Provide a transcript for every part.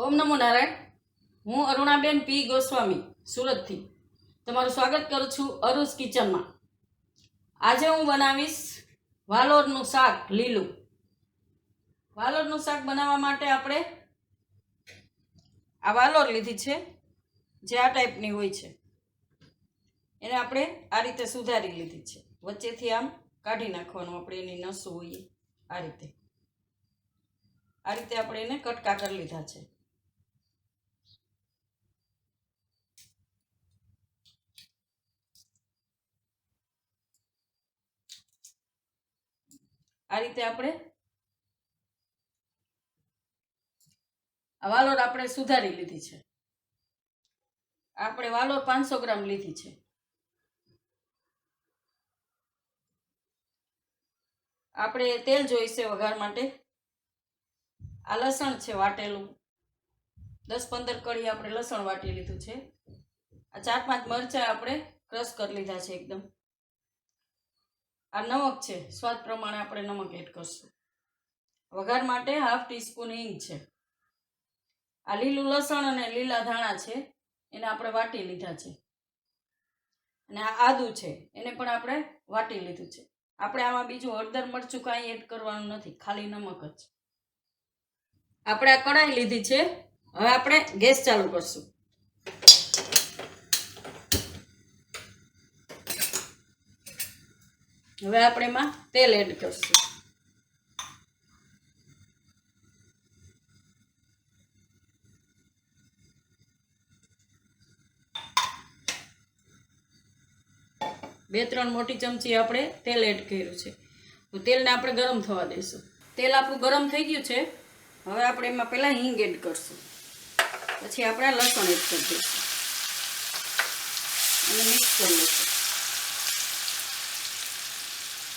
ઓમ નમો નારાયણ. હું અરુણાબેન પી ગોસ્વામી, સુરતથી. તમારું સ્વાગત કરું છું અરુસ કિચનમાં. આજે હું બનાવીશ વાલોરનું શાક, લીલું. વાલોરનું શાક બનાવવા માટે આપણે આ વાલોર લીધી છે, જે આ ટાઈપની હોય છે. એને આપણે આ રીતે સુધારી લીધી છે. વચ્ચેથી આમ કાઢી નાખવાનું, આપણે એની નસો હોય આ રીતે. આ રીતે આપણે એને કટકા કરી લીધા છે. આ રીતે આપણે આ વાલોર આપણે સુધારી લીધી છે. આપણે વાલોર પાંચસો ગ્રામ લીધી છે. આપણે તેલ જોઈશે વઘાર માટે. આ લસણ છે વાટેલું. દસ પંદર કળી આપણે લસણ વાટી લીધું છે. આ ચાર પાંચ મરચાં આપણે ક્રશ કરી લીધા છે એકદમ. આ નમક છે. સ્વાદ પ્રમાણે આપણે નમક એડ કરશું. વઘાર માટે હાફ ટીસ્પૂન હિંગ છે. આ લીલું લસણ અને લીલા ધાણા છે. એને આપણે વાટી લીધા છે. અને આ આદુ છે. એને પણ આપણે વાટી લીધું છે. આપણે આમાં બીજું હળદર મરચું કાંઈ એડ કરવાનું નથી. ખાલી નમક જ. આપણે આ કઢાઈ લીધી છે. હવે આપણે ગેસ ચાલુ કરશું. હવે આપણે એમાં તેલ એડ કરશું. બે ત્રણ મોટી ચમચી આપણે તેલ એડ કર્યું છે. તો તેલને આપણે ગરમ થવા દઈશું. તેલ આપણું ગરમ થઈ ગયું છે. હવે આપણે એમાં પહેલાં હિંગ એડ કરશું. પછી આપણે લસણ એડ કરી દઈશું. અને મિક્સ કરી લઈશું.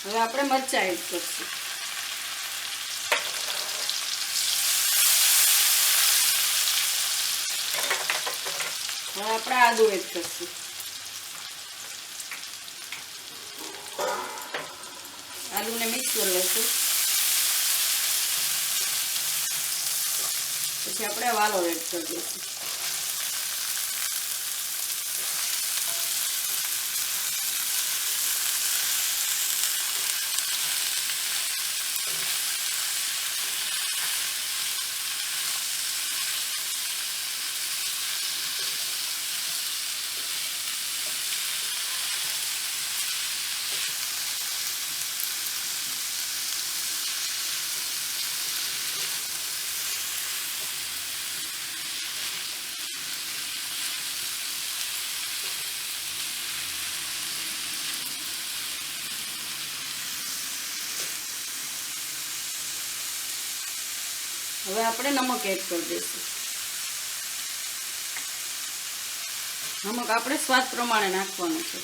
હવે આપણે મરચાં એડ કરશું. હવે આપણે આદુ એડ કરશું. આલુને મિક્સ કરી લઈશું. પછી આપણે વાલો એડ કરી દઈશું. હવે આપણે નમક એડ કરી દઈશું. નમક આપણે સ્વાદ પ્રમાણે નાખવાનું છે.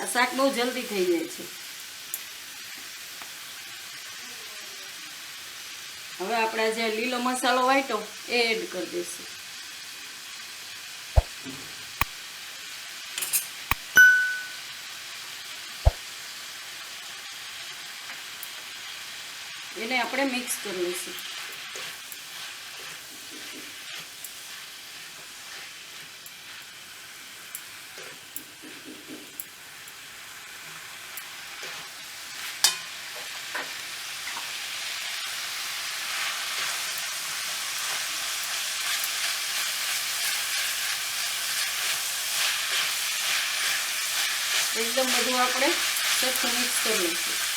આ શાક બહુ જલ્દી થઈ જાય છે. હવે આપણે જે લીલો મસાલો વાટ્યો એ એડ કરી દઈશું. એને આપણે મિક્સ કરી લઈશું. એકદમ બધું આપણે સરખું મિક્સ કરી લઈશું.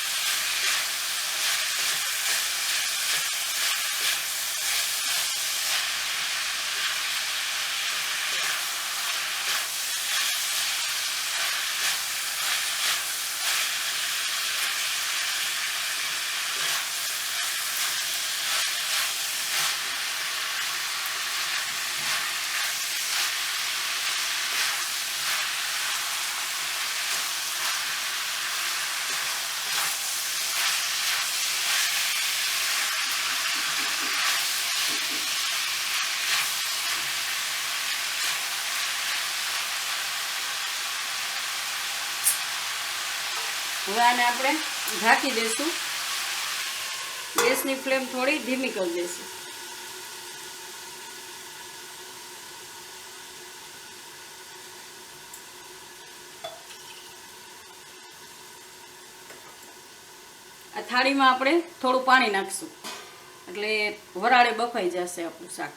હવે આને આપણે ઢાંકી દઈશું. ગેસની ફ્લેમ થોડી ધીમી કરી દઈશું. આ થાળીમાં આપણે થોડું પાણી નાખશું. એટલે વરાળે બફાઈ જશે આપણું શાક.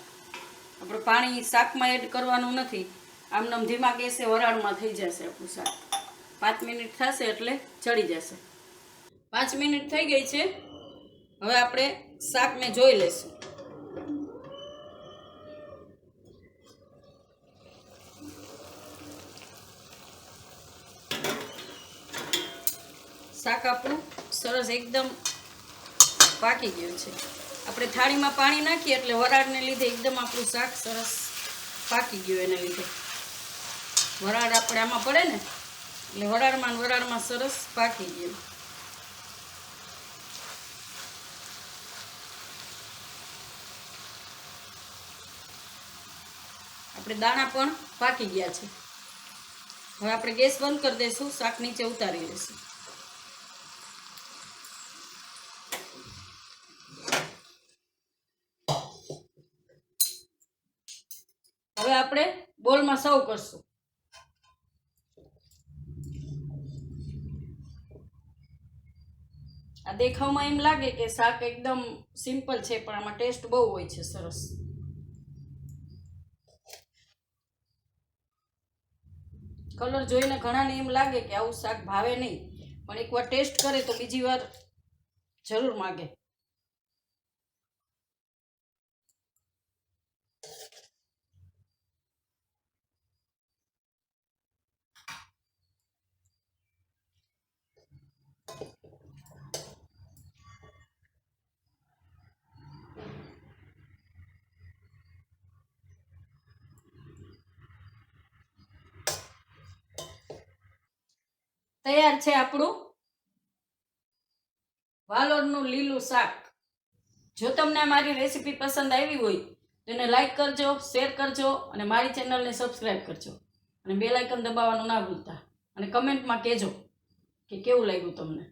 આપણે પાણી શાકમાં એડ કરવાનું નથી. આમનામ ધીમા ગેસે વરાળમાં થઈ જશે આપણું શાક. પાંચ મિનિટ થશે એટલે ચડી જશે. પાંચ મિનિટ થઈ ગઈ છે. હવે આપણે શાકને જોઈ લઈશું. શાક આપણું સરસ એકદમ પાકી ગયું છે. આપણે થાળીમાં પાણી નાખીએ એટલે વરાળને લીધે એકદમ આપણું શાક સરસ પાકી ગયું એને લીધે. વરાળ આપણે આમાં પડે ને એટલે વરાળમાં વરાળમાં સરસ પાકી ગયું. આપણે દાણા પણ પાકી ગયા છે. હવે આપણે ગેસ બંધ કરી દઈશું, શાક નીચે ઉતારી લઈશું હવે આપણે બોલમાં સર્વ કરશું. દેખાવમાં એમ લાગે કે શાક એકદમ સિમ્પલ છે, પણ આમાં ટેસ્ટ બહુ હોય છે, સરસ. કલર જોઈને ઘણાને એમ લાગે કે આવું શાક ભાવે નહીં, પણ એકવાર ટેસ્ટ કરે તો બીજી વાર જરૂર માગે. તૈયાર છે આપણું વાલોરનું લીલું શાક. જો તમને મારી રેસીપી પસંદ આવી હોય, તો એને લાઇક કરજો શેર કરજો અને મારી ચેનલને સબસ્ક્રાઈબ કરજો. અને બે લાઇકન દબાવવાનું ના ભૂલતા. અને કમેન્ટમાં કહેજો કે કેવું લાગ્યું તમને?